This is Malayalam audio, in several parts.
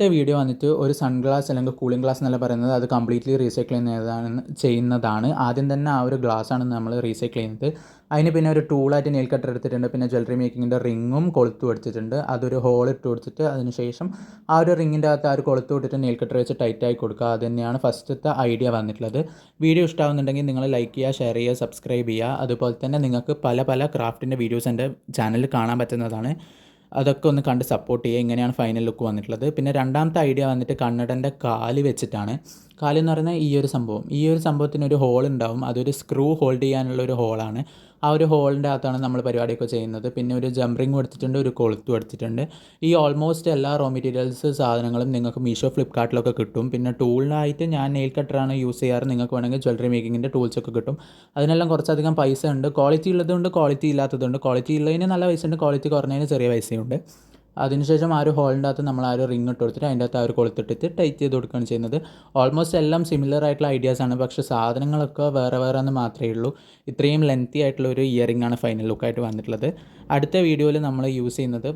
ഇന്നത്തെ വീഡിയോ വന്നിട്ട് ഒരു സൺഗ്ലാസ് അല്ലെങ്കിൽ കൂളിംഗ് ഗ്ലാസ് എന്നല്ല പറയുന്നത് അത് കംപ്ലീറ്റ്ലി റീസൈക്കിൾ ചെയ്യുന്നതാണ് ചെയ്യുന്നതാണ്. ആദ്യം തന്നെ ആ ഒരു ഗ്ലാസ് ആണ് നമ്മൾ റീസൈക്കിൾ ചെയ്യുന്നത്. അതിന് പിന്നെ ഒരു ടൂളായിട്ട് നെയിൽ കട്ടർ എടുത്തിട്ടുണ്ട് പിന്നെ ജ്വല്ലറി മേക്കിങ്ങിന്റെ റിങ്ങും കൊളുത്തും എടുത്തിട്ടുണ്ട് അതൊരു ഹോൾ ഇട്ട് കൊടുത്തിട്ട് അതിനുശേഷം ആ ഒരു റിങ്ങിന്റെ അകത്ത് ആ ഒരു കൊളുത്ത് ഇട്ടിട്ട് നെയിൽ കട്ടർ വെച്ച് ടൈറ്റായി കൊടുക്കുക. അത് തന്നെയാണ് ഫസ്റ്റത്തെ ഐഡിയ വന്നിട്ടുള്ളത്. വീഡിയോ ഇഷ്ടമാകുന്നുണ്ടെങ്കിൽ നിങ്ങൾ ലൈക്ക് ചെയ്യുക ഷെയർ ചെയ്യുക സബ്സ്ക്രൈബ് ചെയ്യുക. അതുപോലെ തന്നെ നിങ്ങൾക്ക് പല പല ക്രാഫ്റ്റിന്റെ വീഡിയോസ് എന്റെ ചാനലിൽ കാണാൻ പറ്റുന്നതാണ്. അതൊക്കെ ഒന്ന് കണ്ട് സപ്പോർട്ട് ചെയ്യുക. ഇങ്ങനെയാണ് ഫൈനൽ ലുക്ക് വന്നിട്ടുള്ളത്. പിന്നെ രണ്ടാമത്തെ ഐഡിയ വന്നിട്ട് കണ്ണടന്റെ കാൽ വെച്ചിട്ടാണ്. കാൽ എന്ന് പറയുന്നത് ഈ ഒരു സംഭവം. ഈ ഒരു സംഭവത്തിന് ഒരു ഹോൾ ഉണ്ടാവും. അതൊരു സ്ക്രൂ ഹോൾഡ് ചെയ്യാനുള്ള ഒരു ഹോളാണ് ആ ഒരു ഹോളിന്റെ അകത്താണ് നമ്മൾ പരിപാടിയൊക്കെ ചെയ്യുന്നത്. പിന്നെ ഒരു ജംറിങ് എടുത്തിട്ടുണ്ട് ഒരു കൊളുത്തും എടുത്തിട്ടുണ്ട്. ഈ ഓൾമോസ്റ്റ് എല്ലാ റോ മെറ്റീരിയൽസ് സാധനങ്ങളും നിങ്ങൾക്ക് മീഷോ ഫ്ലിപ്കാർട്ടിലൊക്കെ കിട്ടും. പിന്നെ ടൂളിനായിട്ട് ഞാൻ നെയിൽ കട്ടറാണ് യൂസ് ചെയ്യാറ്. നിങ്ങൾക്ക് വേണമെങ്കിൽ ജ്വല്ലറി മേക്കിങ്ങിന്റെ ടൂൾസൊക്കെ കിട്ടും. അതിനെല്ലാം കുറച്ചധികം പൈസ ഉണ്ട്. ക്വാളിറ്റി ഉള്ളതുകൊണ്ട് ക്വാളിറ്റി ഇല്ലാത്തതുണ്ട്. ക്വാളിറ്റി ഉള്ളതിന് നല്ല പൈസ ഉണ്ട്. ക്വാളിറ്റി കുറഞ്ഞതിന് ചെറിയ പൈസയുണ്ട്. അതിനുശേഷം ആ ഒരു ഹോളിന്റെ അകത്ത് നമ്മൾ ആ ഒരു റിംഗ് ഇട്ട് കൊടുത്തിട്ട് അതിന്റെ അകത്ത് ആ ഒരു കൊളുത്തിട്ടിട്ട് ടൈറ്റ് ചെയ്ത് കൊടുക്കുകയാണ് ചെയ്യുന്നത്. ഓൾമോസ്റ്റ് എല്ലാം സിമിലർ ആയിട്ടുള്ള ഐഡിയാസ് ആണ്. പക്ഷേ സാധനങ്ങളൊക്കെ വേറെ വേറെ എന്ന് മാത്രമേ ഉള്ളൂ. ഇത്രയും ലെങ്തി ആയിട്ടുള്ള ഒരു ഇയറിംഗ് ആണ് ഫൈനൽ ലുക്കായിട്ട് വന്നിട്ടുള്ളത്. അടുത്ത വീഡിയോയിൽ നമ്മൾ യൂസ് ചെയ്യുന്നത്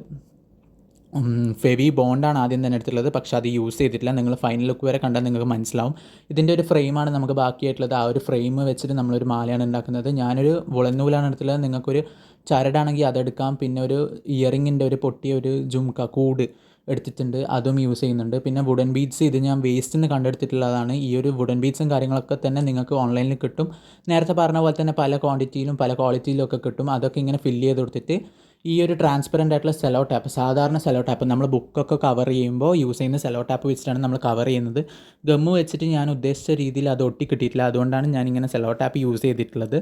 ഫെവി ബോണ്ടാണ് ആദ്യം തന്നെ എടുത്തിട്ടുള്ളത്. പക്ഷേ അത് യൂസ് ചെയ്തിട്ടില്ല. നിങ്ങൾ ഫൈനൽ ലുക്ക് വരെ കണ്ടാൽ നിങ്ങൾക്ക് മനസ്സിലാവും. ഇതിന്റെ ഒരു ഫ്രെയിമാണ് നമുക്ക് ബാക്കിയായിട്ടുള്ളത്. ആ ഒരു ഫ്രെയിം വെച്ചിട്ട് നമ്മളൊരു മാലയാണ് ഉണ്ടാക്കുന്നത്. ഞാനൊരു വുളന്നൂലാണ് എടുത്തിട്ടുള്ളത്. നിങ്ങൾക്കൊരു ചരടാണെങ്കിൽ അതെടുക്കാം പിന്നെ ഒരു ഇയറിങ്ങിന്റെ ഒരു പൊട്ടിയ ഒരു ജുംക കൂട് എടുത്തിട്ടുണ്ട്. അതും യൂസ് ചെയ്യുന്നുണ്ട്. പിന്നെ വുഡൻ ബീഡ്സ് ഇത് ഞാൻ വേസ്റ്റിൽ നിന്ന് കണ്ടെടുത്തിട്ടുള്ളതാണ്. ഈ ഒരു വുഡൻ ബീഡ്സും കാര്യങ്ങളൊക്കെ തന്നെ നിങ്ങൾക്ക് ഓൺലൈനിൽ കിട്ടും. നേരത്തെ പറഞ്ഞ പോലെ തന്നെ പല ക്വാണ്ടിറ്റിയിലും പല ക്വാളിറ്റിയിലും ഒക്കെ കിട്ടും. അതൊക്കെ ഇങ്ങനെ ഫില്ല് ചെയ്ത് കൊടുത്തിട്ട് ഈ ഒരു ട്രാൻസ്പെറന്റ് ആയിട്ടുള്ള സെലോ ടാപ്പ് സാധാരണ സെലോ ടാപ്പ് നമ്മൾ ബുക്കൊക്കെ കവർ ചെയ്യുമ്പോൾ യൂസ് ചെയ്യുന്ന സെലോ ടാപ്പ് വെച്ചിട്ടാണ് നമ്മൾ കവർ ചെയ്യുന്നത്. ഗമ്മ് വെച്ചിട്ട് ഞാൻ ഉദ്ദേശിച്ച രീതിയിൽ അത് ഒട്ടി കിട്ടിയിട്ടില്ല അതുകൊണ്ടാണ് ഞാൻ ഇങ്ങനെ സെലോ ടാപ്പ് യൂസ് ചെയ്തിട്ടുള്ളത്.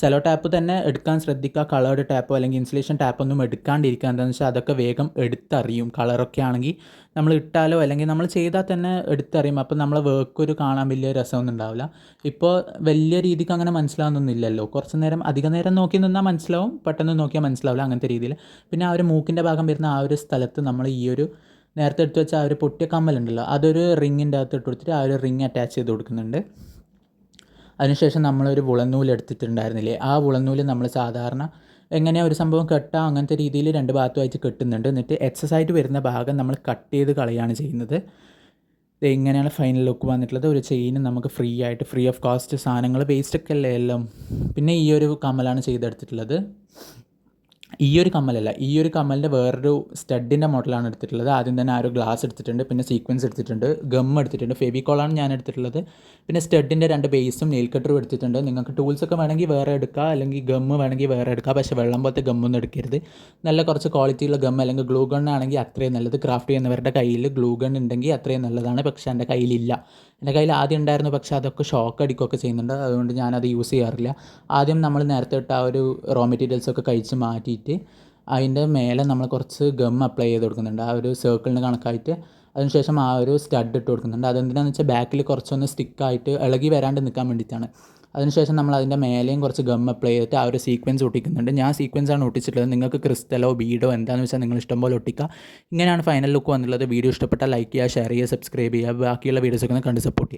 സെലോ ടാപ്പ് തന്നെ എടുക്കാൻ ശ്രദ്ധിക്കുക. കളേർഡ് ടാപ്പോ അല്ലെങ്കിൽ ഇൻസുലേഷൻ ടാപ്പൊന്നും എടുക്കാണ്ടിരിക്കുക. എന്താണെന്ന് വെച്ചാൽ അതൊക്കെ വേഗം എടുത്തറിയും. കളറൊക്കെ ആണെങ്കിൽ നമ്മൾ ഇട്ടാലോ അല്ലെങ്കിൽ നമ്മൾ ചെയ്താൽ തന്നെ എടുത്തറിയും. അപ്പോൾ നമ്മളെ വർക്ക് ഒരു കാണാൻ വലിയ രസമൊന്നും ഉണ്ടാവില്ല. ഇപ്പോൾ വലിയ രീതിക്ക് അങ്ങനെ മനസ്സിലാവുന്നൊന്നുമില്ലല്ലോ കുറച്ച് നേരം അധിക നേരം നോക്കി നിന്നാൽ മനസ്സിലാവും. പെട്ടെന്ന് നോക്കിയാൽ മനസ്സിലാവില്ല അങ്ങനത്തെ രീതിയിൽ. പിന്നെ ആ ഒരു മൂക്കിന്റെ ഭാഗം വരുന്ന ആ ഒരു സ്ഥലത്ത് നമ്മൾ ഈ ഒരു നേരത്തെ എടുത്ത് വെച്ച ആ ഒരു പൊട്ടിയ കമ്മലുണ്ടല്ലോ. അതൊരു റിങ്ങിന്റെ അകത്ത് ഇട്ട് കൊടുത്തിട്ട് ആ ഒരു റിങ് അറ്റാച്ച് ചെയ്ത് കൊടുക്കുന്നുണ്ട്. അതിനുശേഷം നമ്മളൊരു വുളനൂൽ എടുത്തിട്ടുണ്ടായിരുന്നില്ലേ? ആ വുളനൂൽ നമ്മൾ സാധാരണ എങ്ങനെയാണ് ഒരു സംഭവം കെട്ടാം അങ്ങനത്തെ രീതിയിൽ രണ്ട് ഭാഗത്തുമായിട്ട് കെട്ടുന്നുണ്ട്. എന്നിട്ട് എക്സസ് ആയിട്ട് വരുന്ന ഭാഗം നമ്മൾ കട്ട് ചെയ്ത് കളയാണ് ചെയ്യുന്നത്. ഇങ്ങനെയാണ് ഫൈനൽ ലുക്ക് വന്നിട്ടുള്ളത്. ഒരു ചെയിൻ നമുക്ക് ഫ്രീ ആയിട്ട് ഫ്രീ ഓഫ് കോസ്റ്റ് സാധനങ്ങൾ വേസ്റ്റൊക്കെ അല്ലേ എല്ലാം? പിന്നെ ഈ ഒരു കമ്മലാണ് ചെയ്തെടുത്തിട്ടുള്ളത്. ഈ ഒരു കമ്മലല്ല ഈ ഒരു കമ്മലിന്റെ വേറൊരു സ്റ്റഡിന്റെ മോഡലാണ് എടുത്തിട്ടുള്ളത്. ആദ്യം തന്നെ ആ ഒരു ഗ്ലാസ് എടുത്തിട്ടുണ്ട് പിന്നെ സീക്വൻസ് എടുത്തിട്ടുണ്ട് ഗം എടുത്തിട്ടുണ്ട് ഫെവിക്കോളാണ് ഞാൻ എടുത്തിട്ടുള്ളത്. പിന്നെ സ്റ്റഡിന്റെ രണ്ട് ബേസും നെയിൽ കട്ടറും എടുത്തിട്ടുണ്ട്. നിങ്ങൾക്ക് ടൂൾസ് ഒക്കെ വേണമെങ്കിൽ വേറെ എടുക്കുക അല്ലെങ്കിൽ ഗം വേണമെങ്കിൽ വേറെ എടുക്കുക പക്ഷേ വെള്ളം പോലത്തെ ഗമ്മൊന്നും എടുക്കരുത്. നല്ല കുറച്ച് ക്വാളിറ്റിയുള്ള ഗം അല്ലെങ്കിൽ ഗ്ലൂ ഗൺ ആണെങ്കിൽ അത്രയും നല്ലത്. ക്രാഫ്റ്റ് ചെയ്യുന്നവരുടെ കയ്യിൽ ഗ്ലൂ ഗൺ ഉണ്ടെങ്കിൽ അത്രയും നല്ലതാണ് പക്ഷേ എന്റെ കയ്യിലില്ല. എന്റെ കയ്യിൽ ആദ്യം ഉണ്ടായിരുന്നു പക്ഷേ അതൊക്കെ ഷോക്ക് അടിക്കുകയൊക്കെ ചെയ്യുന്നുണ്ട്. അതുകൊണ്ട് ഞാനത് യൂസ് ചെയ്യാറില്ല. ആദ്യം നമ്മൾ നേരത്തെ ഇട്ട ആ ഒരു റോ മെറ്റീരിയൽസൊക്കെ കഴിച്ച് മാറ്റിയിട്ട് അതിന്റെ മേലെ നമ്മൾ കുറച്ച് ഗം അപ്ലൈ ചെയ്ത് കൊടുക്കുന്നുണ്ട്. ആ ഒരു സർക്കിളിന് കണക്കായിട്ട്. അതിനുശേഷം ആ ഒരു സ്റ്റഡ് ഇട്ട് കൊടുക്കുന്നുണ്ട്. അതെന്തിനാണെന്ന് വെച്ചാൽ ബാക്കിൽ കുറച്ചൊന്ന് സ്റ്റിക്കായിട്ട് ഇളകി വരാണ്ട് നിൽക്കാൻ വേണ്ടിയിട്ടാണ്. അതിനുശേഷം നമ്മൾ അതിന്റെ മേലെയും കുറച്ച് ഗം അപ്ലൈ ചെയ്തിട്ട് ആ ഒരു സീക്വൻസ് ഒട്ടിക്കുന്നുണ്ട്. ഞാൻ സീക്വൻസ് ആണ് ഒട്ടിച്ചിട്ടുള്ളത്. നിങ്ങൾക്ക് ക്രിസ്റ്റലോ ബീഡോ എന്താണെന്ന് വെച്ചാൽ നിങ്ങൾ ഇഷ്ടംപോലെ ഒട്ടിക്കുക ഇങ്ങനെയാണ് ഫൈനൽ ലുക്ക് വന്നിട്ടുള്ളത്. വീഡിയോ ഇഷ്ടപ്പെട്ടാൽ ലൈക്ക് ചെയ്യുക ഷെയർ ചെയ്യുക സബ്സ്ക്രൈബ് ചെയ്യുക. ബാക്കിയുള്ള വീഡിയോസൊക്കെ കണ്ട് സപ്പോർട്ട് ചെയ്യുക.